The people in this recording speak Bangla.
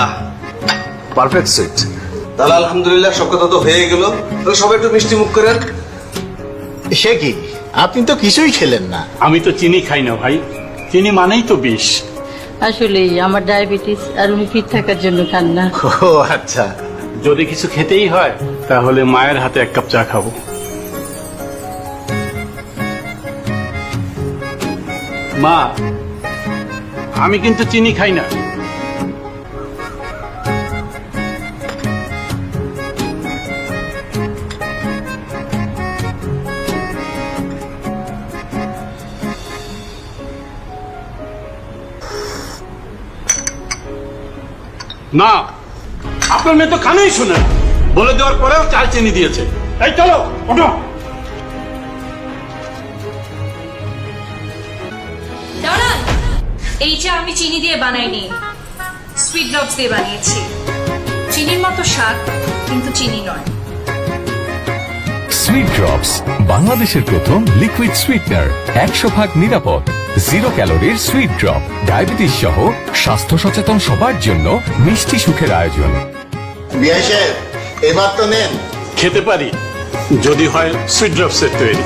আহ পারফেক্ট সুইট তাহলে আলহামদুলিল্লাহ সব কথা তো হয়ে গেল। তাহলে সবাই একটু মিষ্টি মুখ করেন। সে কি? আপনি তো কিছুই খেলেন না। আমি তো চিনি খাই না ভাই। চিনি মানেই তো বিষ। আসলেই আমার ডায়াবেটিস আর উনি ফিট থাকার জন্য খান না। ও আচ্ছা। যদি কিছু খেতেই হয় তাহলে মায়ের হাতে এক কাপ চা খাব। মা আমি কিন্তু চিনি খাই না। না আপনার মেয়ে তো কানেই শুনে বলে দেওয়ার পরেও চাল চিনি দিয়েছে। এই চলো ওঠো। দাঁড়ান। এই চা আমি চিনি দিয়ে বানাইনি। সুইট ড্রপস দিয়ে বানিয়েছি। চিনির মতো স্বাদ কিন্তু চিনি নয়। সুইট ড্রপস বাংলাদেশের প্রথম লিকুইড সুইটনার একশো ভাগ নিরাপদ। জিরো ক্যালোরির সুইট ড্রপ ডায়াবেটিস সহ স্বাস্থ্য সচেতন সবার জন্য মিষ্টি সুখের আয়োজন। বিআই সাহেব এবার তো নেন। খেতে পারি যদি হয় সুইট ড্রপসের তৈরি।